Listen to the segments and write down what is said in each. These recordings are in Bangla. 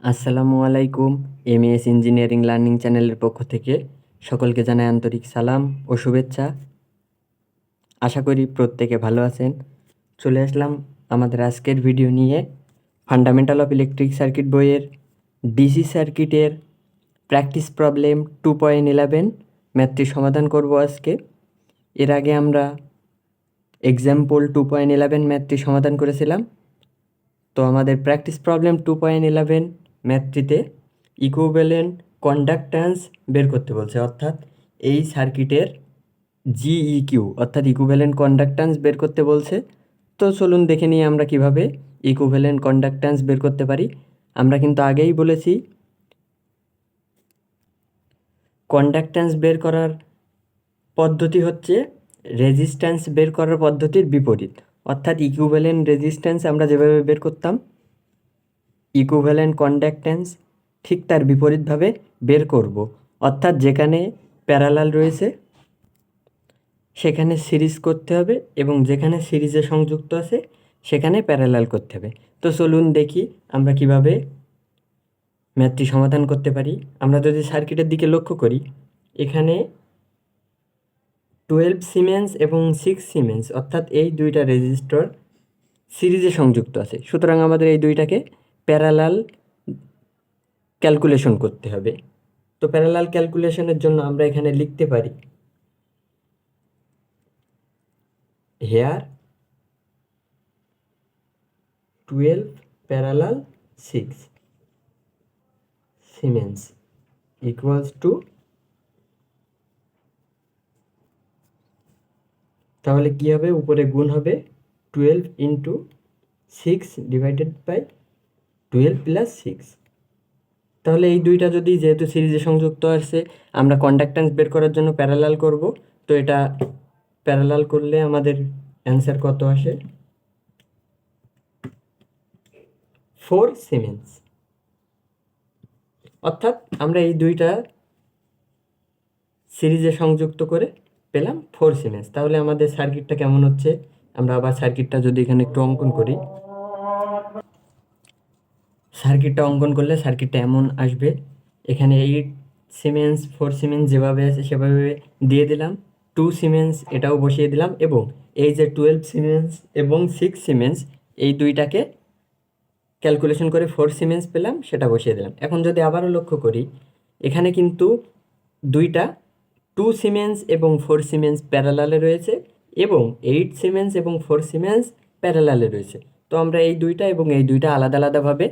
আসসালামু আলাইকুম, এমএস ইঞ্জিনিয়ারিং লার্নিং চ্যানেলের পক্ষ থেকে সকলকে জানাই আন্তরিক সালাম ও শুভেচ্ছা। আশা করি প্রত্যেকে ভালো আছেন। চলে আসলাম আমাদের আজকের ভিডিও নিয়ে ফান্ডামেন্টাল অফ ইলেকট্রিক সার্কিট বইয়ের ডিসি সার্কিটের practice problem two point eleven ম্যাথটি সমাধান করব আজকে। এর আগে আমরা এক্সাম্পল টু পয়েন্ট ইলেভেন ম্যাথটি সমাধান করেছিলাম। তো আমাদের practice problem two point eleven ম্যাথটিতে equivalent conductance বের করতে বলছে, অর্থাৎ এই সার্কিটের জিই কিউ অর্থাৎ ইকুইভ্যালেন্ট কন্ডাক্ট্যান্স বের করতে বলছে। তো চলুন দেখে নিই আমরা কীভাবে ইকুইভ্যালেন্ট কন্ডাক্ট্যান্স বের করতে পারি। আমরা কিন্তু আগেই বলেছি কন্ডাক্ট্যান্স বের করার পদ্ধতি হচ্ছে রেজিস্ট্যান্স বের করার পদ্ধতির বিপরীত। অর্থাৎ ইকুইভ্যালেন্ট রেজিস্ট্যান্স আমরা যেভাবে বের করতাম ইকুইভ্যালেন্ট কন্ডাক্ট্যান্স ঠিক তার বিপরীতভাবে বের করব। অর্থাৎ যেখানে প্যারালাল রয়েছে, সেখানে সিরিজ করতে হবে এবং যেখানে সিরিজে সংযুক্ত আছে, সেখানে প্যারালাল করতে হবে। তো চলুন দেখি আমরা কীভাবে ম্যাথটি সমাধান করতে পারি। আমরা যদি সার্কিটের দিকে লক্ষ্য করি, এখানে টুয়েলভ সিমেন্স এবং সিক্স সিমেন্স অর্থাৎ এই দুইটা রেজিস্টর সিরিজে সংযুক্ত আছে। সুতরাং আমাদের এই দুইটাকে প্যারালাল ক্যালকুলেশন করতে হবে। তো প্যারালাল ক্যালকুলেশনের জন্য আমরা এখানে লিখতে পারি here twelve parallel six siemens equals to তাহলে কী হবে? উপরে গুণ হবে twelve into six divided by twelve plus six তাহলে এই দুইটা যদি যেহেতু সিরিজে সংযুক্ত আছে, আমরা কন্ডাক্ট্যান্স বের করার জন্য প্যারালাল করব। তো এটা প্যারালাল করলে আমাদের অ্যান্সার কত আসে? ফোর সিমেন্স অর্থাৎ আমরা এই দুইটা সিরিজে সংযুক্ত করে পেলাম ফোর সিমেন্স তাহলে আমাদের সার্কিটটা কেমন হচ্ছে? আমরা আবার সার্কিটটা যদি এখানে একটু অঙ্কন করি। সার্কিটটা অঙ্কন করলে সার্কিটটা এমন আসবে। এখানে এইট সিমেন্স ফোর সিমেন্স যেভাবে আছে সেভাবে দিয়ে দিলাম। টু সিমেন্স এটাও বসিয়ে দিলাম এবং এই যে টুয়েলভ সিমেন্স এবং সিক্স সিমেন্স এই দুইটাকে ক্যালকুলেশন করে ফোর সিমেন্স পেলাম, সেটা বসিয়ে দিলাম। এখন যদি আবারও লক্ষ্য করি, এখানে কিন্তু দুইটা টু সিমেন্স এবং ফোর সিমেন্স প্যারালালে রয়েছে এবং এইট সিমেন্স এবং ফোর সিমেন্স প্যারালালে রয়েছে। তো আমরা এই দুইটা এবং এই দুইটা আলাদা আলাদাভাবে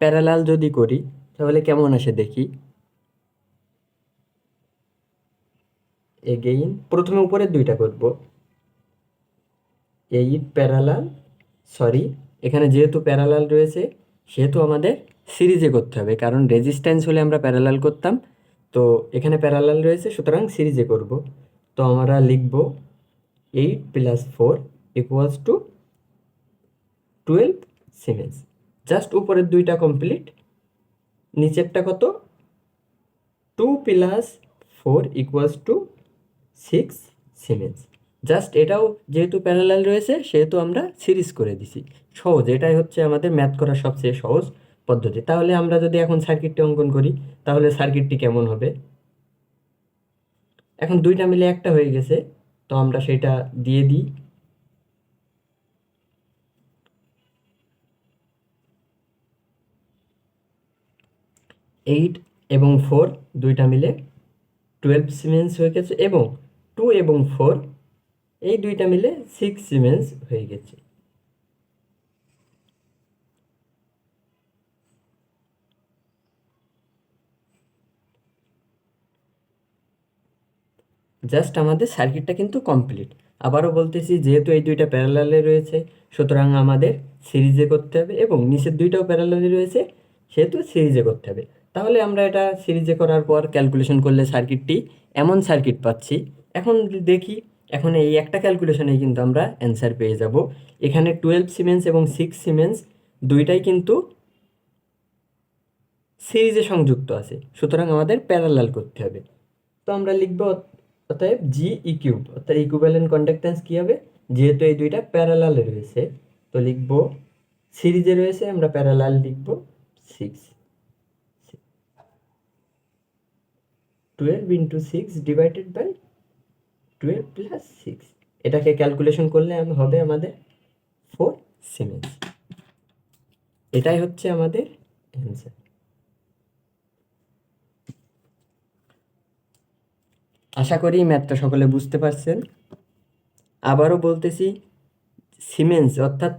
প্যারালাল যদি করি, তাহলে কেমন আসে দেখি? এগেইন প্রথমে উপরের দুইটা করব। এইট প্যারালাল সরি এখানে যেহেতু প্যারালাল রয়েছে, সেহেতু আমাদের সিরিজে করতে হবে, কারণ রেজিস্ট্যান্স হলে আমরা প্যারালাল করতাম। তো এখানে প্যারালাল রয়েছে, সুতরাং সিরিজে করব। তো আমরা লিখব eight plus four equals to twelve siemens just উপরের দুইটা কমপ্লিট নিচেরটা কত? Two plus four equals to six siemens just এটাও যেহেতু প্যারালাল রয়েছে, সেহেতু আমরা সিরিজ করে দিছি। সহজ, এটাই হচ্ছে আমাদের ম্যাথ করার সবচেয়ে সহজ পদ্ধতি। তাহলে আমরা যদি এখন সার্কিটটি অঙ্কন করি, তাহলে সার্কিটটি কেমন হবে? এখন দুইটা মিলে একটা হয়ে গেছে, তো আমরা সেটা দিয়ে দিই। এইট এবং ফোর দুইটা মিলে টুয়েলভ সিমেন্স হয়ে গেছে এবং টু এবং ফোর, এই দুইটা মিলে সিক্স সিমেন্স হয়ে গেছে। জাস্ট আমাদের সার্কিটটা কিন্তু কমপ্লিট। আবারও বলতেছি, যেহেতু এই দুইটা প্যারালালে রয়েছে, সুতরাং আমাদের সিরিজে করতে হবে এবং নিচের দুইটাও প্যারালালে রয়েছে, সেহেতু সিরিজে করতে হবে। তাহলে আমরা এটা সিরিজে করার পর ক্যালকুলেশন করলে সার্কিটটি এমন সার্কিট পাচ্ছি। এখন দেখি, এখন এই একটা ক্যালকুলেশনেই কিন্তু আমরা অ্যান্সার পেয়ে যাব। এখানে টুয়েলভ সিমেন্স এবং সিক্স সিমেন্স দুইটাই কিন্তু সিরিজে সংযুক্ত আছে, সুতরাং আমাদের প্যারালাল করতে হবে। তো আমরা লিখব অতএব জি ই কিউব অর্থাৎ ইকুইভ্যালেন্ট কন্ডাক্ট্যান্স কী হবে? যেহেতু এই দুইটা প্যারালালে রয়েছে, তো লিখব সিরিজে রয়েছে, আমরা প্যারালাল লিখব six twelve into six divided by twelve plus six এটাকে ক্যালকুলেশন করলে হবে আমাদের ফোর সিমেন্স এটাই হচ্ছে আমাদের অ্যান্সার আশা করি ম্যাথটা সকলে বুঝতে পারছেন। আবারও বলতেছি সিমেন্স অর্থাৎ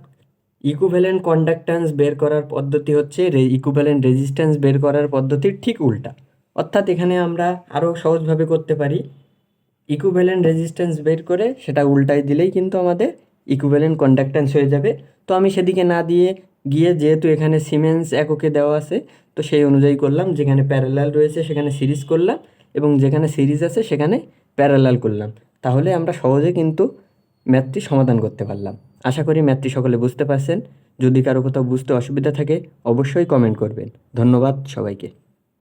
ইকুভ্যালেন্ট কন্ডাক্ট্যান্স বের করার পদ্ধতি হচ্ছে ইকুভ্যালেন্ট রেজিস্ট্যান্স বের করার পদ্ধতির ঠিক উল্টা। অর্থাৎ এখানে আমরা আরও সহজভাবে করতে পারি। ইকুভ্যালেন্ট রেজিস্ট্যান্স বের করে সেটা উল্টায় দিলেই কিন্তু আমাদের ইকুভ্যালেন্ট কন্ডাক্ট্যান্স হয়ে যাবে। তো আমি সেদিকে না দিয়ে গিয়ে যেহেতু এখানে সিমেন্স এককে দেওয়া আছে, তো সেই অনুযায়ী করলাম, যেখানে প্যারালাল রয়েছে সেখানে সিরিজ করলাম এবং যেখানে সিরিজ আছে সেখানে প্যারালাল করলাম। তাহলে আমরা সহজে কিন্তু ম্যাথটি সমাধান করতে পারলাম। আশা করি ম্যাথটি সকলে বুঝতে পারছেন। যদি কারও কোথাও বুঝতে অসুবিধা থাকে, অবশ্যই কমেন্ট করবেন। ধন্যবাদ সবাইকে।